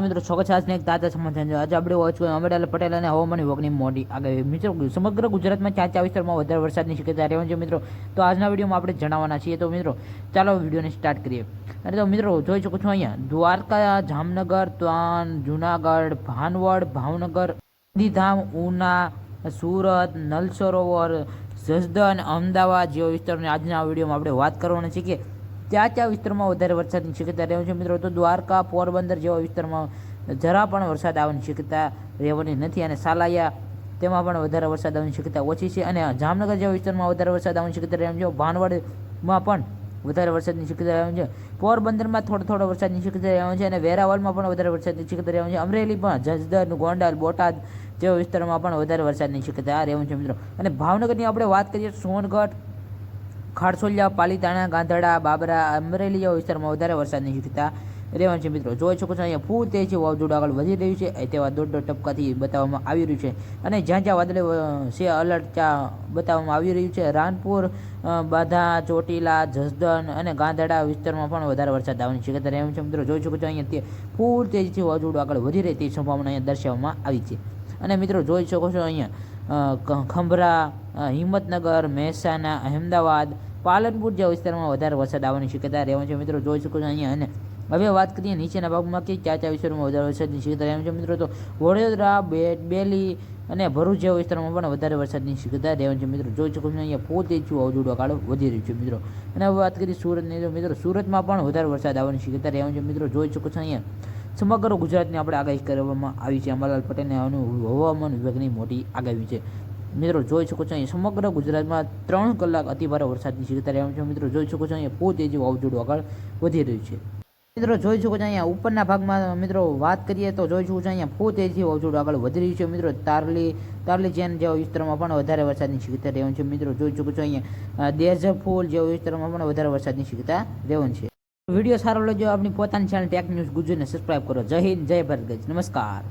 મિત્રો છોકરા એક તાજા સમાચાર છે આજે આપણે વાંચવું અમરેલા પટેલ અને હવામાન વિભાગની મોડી આગાહી. મિત્રો, સમગ્ર ગુજરાતમાં ચાર વિસ્તારમાં વધારે વરસાદની શક્યતા રહેવાની છે મિત્રો. તો આજના વિડીયોમાં આપણે જણાવવાના છીએ. તો મિત્રો, ચાલો વિડીયોને સ્ટાર્ટ કરીએ. અને તો મિત્રો, જોઈ શકો છો અહીંયા, દ્વારકા, જામનગર ત્વાન જુનાગઢ, ભાનવડ, ભાવનગર, ગાંધીધામ, ઉના, સુરત નલ સરોવર જસદન અમદાવાદ જેવા વિસ્તારોની આજના વિડીયોમાં આપણે વાત કરવાના છે કે ત્યાં ત્યાં વિસ્તારમાં વધારે વરસાદની શક્યતા રહેવાની છે. મિત્રો, તો દ્વારકા, પોરબંદર જેવા વિસ્તારમાં જરા પણ વરસાદ આવવાની શક્યતા રહેવાની નથી અને સાલાયા તેમાં પણ વધારે વરસાદ આવવાની શક્યતા ઓછી છે અને જામનગર જેવા વિસ્તારમાં વધારે વરસાદ આવવાની શક્યતા રહેવાની છે. ભાનવડમાં પણ વધારે વરસાદની શક્યતા રહેવાની છે. પોરબંદરમાં થોડો થોડો વરસાદની શક્યતા રહેવાની છે અને વેરાવળમાં પણ વધારે વરસાદની શક્યતા રહેવાની છે. અમરેલી પણ જસદર ગોંડલ, બોટાદ જેવા વિસ્તારમાં પણ વધારે વરસાદની શક્યતા રહેવાની છે, મિત્રો. અને ભાવનગરની આપણે વાત કરીએ સોનગઢ ખારસોલિયા, પાલીતાણા ગાંધડા બાબરા, અમરેલી જેવા વિસ્તારમાં વધારે વરસાદની શક્યતા રહેવાની છે મિત્રો. જોઈ શકો છો અહીંયા ફૂલ તેજી વાવાઝોડું આગળ વધી રહ્યું છે. તેવા દોઢ દોઢ ટપકાથી બતાવવામાં આવી રહ્યું છે. અને જ્યાં જ્યાં વાદળે સે છે અલર્ટ ત્યાં બતાવવામાં આવી રહ્યું છે. રાનપુર બાધા, ચોટીલા જસદન અને ગાંધડા વિસ્તારમાં પણ વધારે વરસાદ આવવાની શક્યતા રહેવાની છે મિત્રો. જોઈ શકો છો અહીંયા ફૂલ તેજથી વાવાઝોડું આગળ વધી રહી તેવી સંભાવના અહીંયા દર્શાવવામાં આવી છે. અને મિત્રો, જોઈ શકો છો અહીંયા ખંભરા હિંમતનગર, મહેસાણા અહેમદાબાદ પાલનપુર જેવા વિસ્તારમાં વધારે વરસાદ આવવાની શક્યતા રહેવાની છે. મિત્રો, જોઈ શકો છો અહીંયા અને હવે વાત કરીએ નીચેના ભાગમાં કે ક્યાં ક્યાં વિસ્તારમાં વધારે વરસાદની શક્યતા રહેવાની છે. મિત્રો, તો વડોદરા બેલી અને ભરૂચ જેવા વિસ્તારમાં પણ વધારે વરસાદની શક્યતા રહેવાની છે. મિત્રો, જોઈ શકો છો અહીંયા પોતે જ અવજુડો કાળો વધી રહ્યું છે. મિત્રો, અને હવે વાત કરીએ સુરતની. તો મિત્રો, સુરતમાં પણ વધારે વરસાદ આવવાની શક્યતા રહેવાની છે. મિત્રો, જોઈ શકો છો અહીંયા સમગ્ર ગુજરાતની આપણે આગાહી કરવામાં આવી છે. અંબાલાલ પટેલને હવામાન વિભાગની મોટી આગાહી છે. મિત્રો, જોઈ શકો છો અહીં સમગ્ર ગુજરાતમાં ત્રણ કલાક અતિભારે વરસાદની શક્યતા રહેવાની છે. મિત્રો, જોઈ શકો છો અહીંયા બહુ તેજી વાવાઝોડું આગળ વધી રહ્યું છે. મિત્રો, જોઈ શકો છો અહીંયા ઉપરના ભાગમાં, મિત્રો, વાત કરીએ તો જોઈ શકો છો અહીંયા ફૂ તેજી વાવાઝોડું આગળ વધી રહ્યું છે. મિત્રો, તારલી તારલી જેન જેવા વિસ્તારમાં પણ વધારે વરસાદની શક્યતા રહેવાની છે. મિત્રો, જોઈ શકો છો અહીંયા દેજફૂલ જેવા વિસ્તારમાં પણ વધારે વરસાદની શક્યતા રહેવાની છે. વીડિયો સારો લેજો. આપણી પોતાની ચેનલ ટેક ન્યૂઝ ગુજરાતને સબસ્ક્રાઇબ કરો. જય હિન્દ, જય ભારત ગજ. નમસ્કાર.